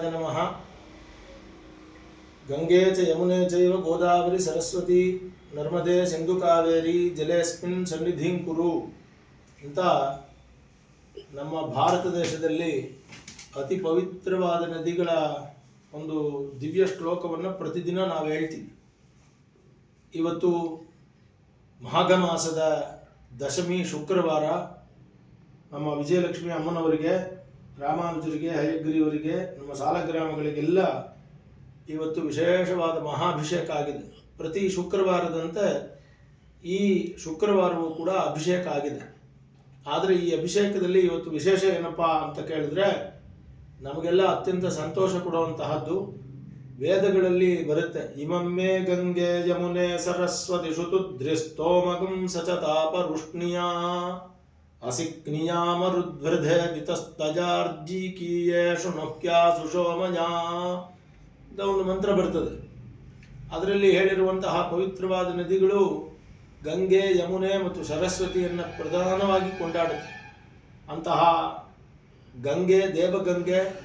ನಮಃ. ಗಂಗೆ ಚ ಯಮುನೆ ಚೈವ ಗೋದಾವರಿ ಸರಸ್ವತಿ ನರ್ಮದೆ ಸಿಂಧು ಕಾವೇರಿ ಜಲೇಸ್ಮಿನ್ ಸನ್ನಿಧಿಂ ಕುರು. ಅಂತ ನಮ್ಮ ಭಾರತ ದೇಶದಲ್ಲಿ ಅತಿ ಪವಿತ್ರವಾದ ನದಿಗಳ ಒಂದು ದಿವ್ಯ ಶ್ಲೋಕವನ್ನು ಪ್ರತಿದಿನ ನಾವು ಹೇಳ್ತೀವಿ. ಇವತ್ತು ಮಾಘ ಮಾಸದ ದಶಮಿ ಶುಕ್ರವಾರ ನಮ್ಮ ವಿಜಯಲಕ್ಷ್ಮಿ ಅಮ್ಮನವರಿಗೆ ರಾಮಾನುಜರಿಗೆ ಹಯಗ್ರೀವರಿಗೆ ನಮ್ಮ ಸಾಲಗ್ರಾಮಗಳಿಗೆಲ್ಲ ಇವತ್ತು ವಿಶೇಷವಾದ ಮಹಾಭಿಷೇಕ ಆಗಿದೆ. ಪ್ರತಿ ಶುಕ್ರವಾರದಂತೆ ಈ ಶುಕ್ರವಾರವೂ ಕೂಡ ಅಭಿಷೇಕ ಆಗಿದೆ. ಆದರೆ ಈ ಅಭಿಷೇಕದಲ್ಲಿ ಇವತ್ತು ವಿಶೇಷ ಏನಪ್ಪ ಅಂತ ಕೇಳಿದ್ರೆ ನಮಗೆಲ್ಲ ಅತ್ಯಂತ ಸಂತೋಷ ಕೊಡುವಂತಹದ್ದು ವೇದಗಳಲ್ಲಿ ಬರುತ್ತೆ, ಇಮಮ್ಮೆ ಗಂಗೆ ಯಮುನೆ ಸರಸ್ವತಿ ಶುತುದ್ರಿಸ್ತೋಮಗಂ ಸಚತಾಪ ರುಷ್ಣಿಯ ಒಂದು ಮಂತ್ರ ಬರ್ತದೆ. ಅದರಲ್ಲಿ ಹೇಳಿರುವಂತಹ ಪವಿತ್ರವಾದ ನದಿಗಳು ಗಂಗೆ, ಯಮುನೆ ಮತ್ತು ಸರಸ್ವತಿಯನ್ನು ಪ್ರಧಾನವಾಗಿ ಕೊಂಡಾಡುತ್ತೆ. ಅಂತಹ ಗಂಗೆ, ದೇವಗಂಗೆ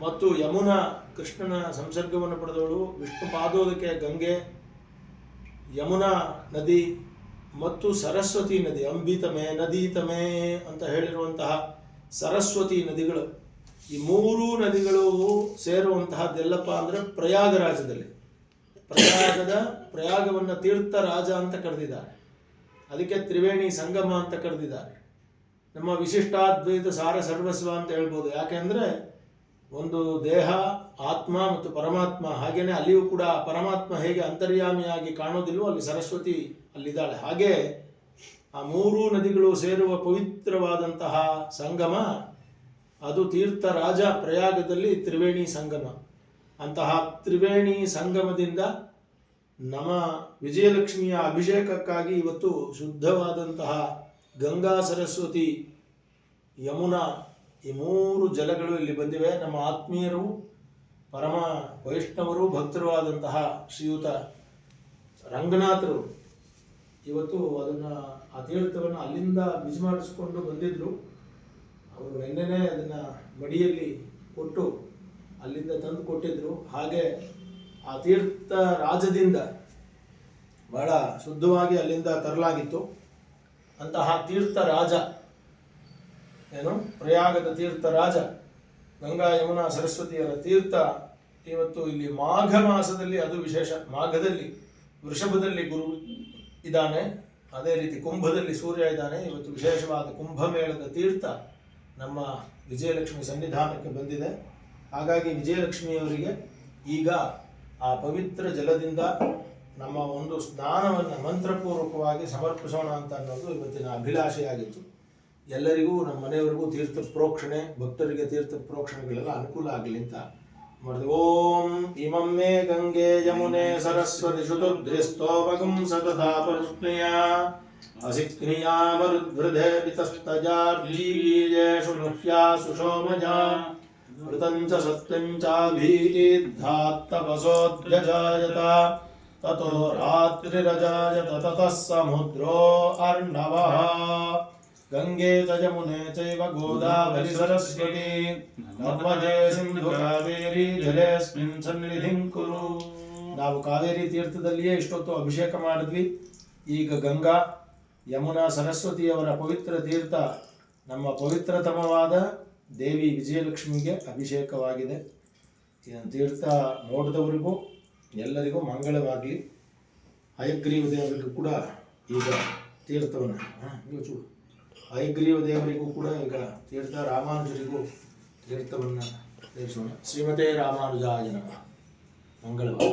ಮತ್ತು ಯಮುನಾ ಕೃಷ್ಣನ ಸಂಸರ್ಗವನ್ನು ಪಡೆದವಳು ವಿಷ್ಣು ಪಾದೋದಕ್ಕೆ ಗಂಗೆ, ಯಮುನಾ ನದಿ ಮತ್ತು ಸರಸ್ವತಿ ನದಿ, ಅಂಬಿತಮೆ, ನದೀತಮೆ ಅಂತ ಹೇಳಿರುವಂತಹ ಸರಸ್ವತಿ ನದಿಗಳು. ಈ ಮೂರೂ ನದಿಗಳು ಸೇರುವಂತಹದ್ದೆಲ್ಲಪ್ಪ ಅಂದರೆ ಪ್ರಯಾಗರಾಜದಲ್ಲಿ ಪ್ರಯಾಗದ ಪ್ರಯಾಗವನ್ನು ತೀರ್ಥ ರಾಜ ಅಂತ ಕರೆದಿದ್ದಾರೆ. ಅದಕ್ಕೆ ತ್ರಿವೇಣಿ ಸಂಗಮ ಅಂತ ಕರೆದಿದ್ದಾರೆ. ನಮ್ಮ ವಿಶಿಷ್ಟಾದ್ವೈತ ಸಾರ ಸರ್ವಸ್ವ ಅಂತ ಹೇಳ್ಬೋದು. ಯಾಕೆಂದ್ರೆ ಒಂದು ದೇಹ, ಆತ್ಮ ಮತ್ತು ಪರಮಾತ್ಮ ಹಾಗೇನೆ ಅಲ್ಲಿಯೂ ಕೂಡ ಪರಮಾತ್ಮ ಹೇಗೆ ಅಂತರ್ಯಾಮಿಯಾಗಿ ಕಾಣೋದಿಲ್ವೋ ಅಲ್ಲಿ ಸರಸ್ವತಿ ಅಲ್ಲಿದ್ದಾಳೆ. ಹಾಗೆ ಆ ಮೂರೂ ನದಿಗಳು ಸೇರುವ ಪವಿತ್ರವಾದಂತಹ ಸಂಗಮ, ಅದು ತೀರ್ಥ ರಾಜ ಪ್ರಯಾಗದಲ್ಲಿ ತ್ರಿವೇಣಿ ಸಂಗಮ. ಅಂತಹ ತ್ರಿವೇಣಿ ಸಂಗಮದಿಂದ ನಮ್ಮ ವಿಜಯಲಕ್ಷ್ಮಿಯ ಅಭಿಷೇಕಕ್ಕಾಗಿ ಇವತ್ತು ಶುದ್ಧವಾದಂತಹ ಗಂಗಾ ಸರಸ್ವತಿ ಯಮುನಾ ಈ ಮೂರು ಜಲಗಳು ಇಲ್ಲಿ ಬಂದಿವೆ. ನಮ್ಮ ಆತ್ಮೀಯರು, ಪರಮ ವೈಷ್ಣವರು ಭಕ್ತರು ಶ್ರೀಯುತ ರಂಗನಾಥರು ಇವತ್ತು ಅದನ್ನು ಆ ತೀರ್ಥವನ್ನು ಅಲ್ಲಿಂದ ಬಿಜಿ ಮಾಡಿಸ್ಕೊಂಡು ಬಂದಿದ್ರು. ಅವರು ನಿನ್ನೆನೇ ಅದನ್ನು ಮಡಿಯಲ್ಲಿ ಕೊಟ್ಟು ಅಲ್ಲಿಂದ ತಂದು ಕೊಟ್ಟಿದ್ರು. ಹಾಗೆ ಆ ತೀರ್ಥ ರಾಜದಿಂದ ಬಹಳ ಶುದ್ಧವಾಗಿ ಅಲ್ಲಿಂದ ತರಲಾಗಿತ್ತು. ಅಂತಹ ತೀರ್ಥ ರಾಜ ಏನು? ಪ್ರಯಾಗದ ತೀರ್ಥ ರಾಜ, ಗಂಗಾ ಯಮುನಾ ಸರಸ್ವತಿಯರ ತೀರ್ಥ. ಇವತ್ತು ಇಲ್ಲಿ ಮಾಘ ಮಾಸದಲ್ಲಿ, ಅದು ವಿಶೇಷ, ಮಾಘದಲ್ಲಿ, ವೃಷಭದಲ್ಲಿ ಗುರು ಇದ್ದಾನೆ. ಅದೇ ರೀತಿ ಕುಂಭದಲ್ಲಿ ಸೂರ್ಯ ಇದ್ದಾನೆ. ಇವತ್ತು ವಿಶೇಷವಾದ ಕುಂಭಮೇಳದ ತೀರ್ಥ ನಮ್ಮ ವಿಜಯಲಕ್ಷ್ಮಿ ಸನ್ನಿಧಾನಕ್ಕೆ ಬಂದಿದೆ. ಹಾಗಾಗಿ ವಿಜಯಲಕ್ಷ್ಮಿಯವರಿಗೆ ಈಗ ಆ ಪವಿತ್ರ ಜಲದಿಂದ ನಮ್ಮ ಒಂದು ಸ್ನಾನವನ್ನು ಮಂತ್ರಪೂರ್ವಕವಾಗಿ ಸಮರ್ಪಿಸೋಣ ಅಂತ ಅನ್ನೋದು ಇವತ್ತಿನ ಅಭಿಲಾಷೆಯಾಗಿತ್ತು. ಎಲ್ಲರಿಗೂ ನಮ್ಮ ಮನೆಯವರೆಗೂ ತೀರ್ಥ ಪ್ರೋಕ್ಷಣೆ ಭಕ್ತರಿಗೆ ತೀರ್ಥ ಪ್ರೋಕ್ಷಣೆಗಳೆಲ್ಲ ಅನುಕೂಲ ಆಗಲಿ ಅಂತ ಮಾಡಿದೆ ಓಂ ಇಮಂ ಮೇ ಗಂಗೆ ಯಮುನೆ ಸರಸ್ವತಿ ಶುತುದ್ರಿಸ್ತೋಪಗಂ ಸತತಾ ಪರುಷ್ಣೆಯ ಅಸಿಕ್ನಿಯಾ ಮರುದ್ವೃಧೆ ವಿತಸ್ತಜಾರ್ಜೀಯೇಷು ನೃತ್ಯಾಸು ಶೋಮಜ ಋತಂಚ ಸತ್ಯಂಚ ಭೀತಿದ್ಧಾತ್ತಪಸೋದ್ಯಜಾಯತ ततो रात्रिरजायत ततः समुद्रो अर्णवः ಗಂಗೆ च ಯಮುನೆ ಚೈವ ಗೋದಾವರಿ ಸರಸ್ವತಿ. नर्मदे ಸಿಂಧು ಕಾವೇರಿ ಜಲೇಸ್ಮಿನ್ सन्निधिं ಕುರು ನಾವು ಕಾವೇರಿ ತೀರ್ಥದಲ್ಲಿಯೇ ಇಷ್ಟೊತ್ತು ಅಭಿಷೇಕ ಮಾಡಿದ್ವಿ. ಈಗ ಗಂಗಾ, ಯಮುನಾ ಸರಸ್ವತಿಯವರ ಪವಿತ್ರ ತೀರ್ಥ, ನಮ್ಮ ಪವಿತ್ರತಮವಾದ ದೇವಿ ವಿಜಯಲಕ್ಷ್ಮಿಗೆ ಅಭಿಷೇಕವಾಗಿದೆ. ಇದನ್ನು ತೀರ್ಥ ನೋಡಿದವರಿಗೂ, ಎಲ್ಲರಿಗೂ ಮಂಗಳವಾಗಲಿ. ಹಯಗ್ರೀವ ದೇವರಿಗೂ ಕೂಡ ಈಗ ತೀರ್ಥವನ್ನು. ಹಾಂ ನೀವು ಚೂಡು ಹಯಗ್ರೀವ ದೇವರಿಗೂ ಕೂಡ ಈಗ ತೀರ್ಥ ರಾಮಾನುಜರಿಗೂ ತೀರ್ಥವನ್ನು ತೀರಿಸೋಣ ಶ್ರೀಮತೆ ರಾಮಾನುಜಾಯ ನಮಃ ಮಂಗಳವಾರ